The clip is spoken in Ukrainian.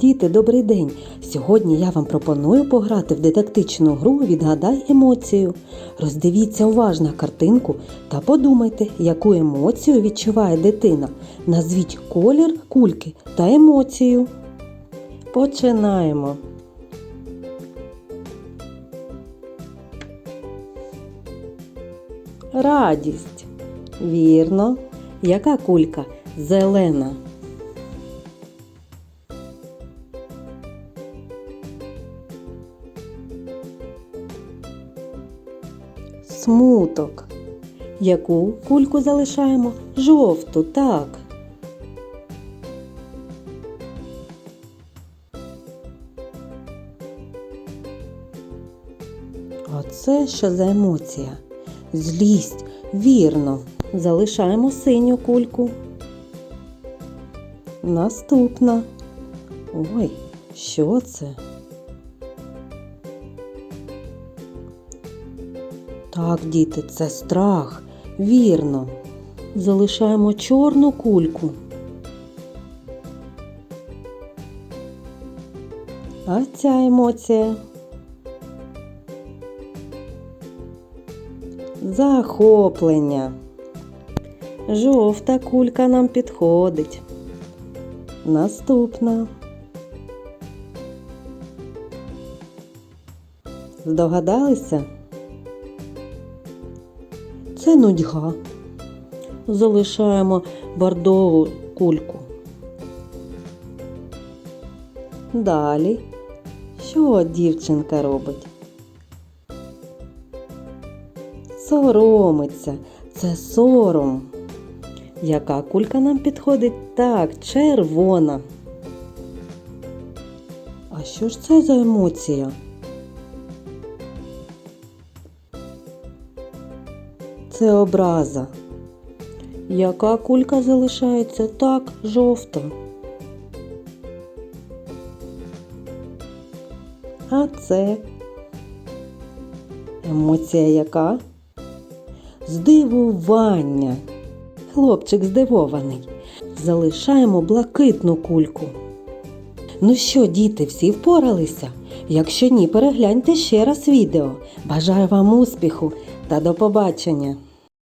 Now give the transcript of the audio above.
Діти, добрий день! Сьогодні я вам пропоную пограти в дидактичну гру Відгадай емоцію. Роздивіться уважно картинку та подумайте, яку емоцію відчуває дитина. Назвіть колір кульки та емоцію. Починаємо. Радість. Вірно. Яка кулька? Зелена. Смуток. Яку кульку залишаємо? Жовту, так. А це що за емоція? Злість, вірно. Залишаємо синю кульку. Наступна. Ой, що це? Так, діти, це страх. Вірно. Залишаємо чорну кульку. А ця емоція. Захоплення. Жовта кулька нам підходить. Наступна. Здогадалися? Це нудьга. Залишаємо бордову кульку. Далі. Що дівчинка робить? Соромиться. Це сором. Яка кулька нам підходить? Так, червона. А що ж це за емоція? Це образа. Яка кулька залишається? Так, жовта. А це емоція яка? Здивування. Хлопчик здивований. Залишаємо блакитну кульку. Ну що, діти, всі впоралися? Якщо ні, перегляньте ще раз відео. Бажаю вам успіху та до побачення!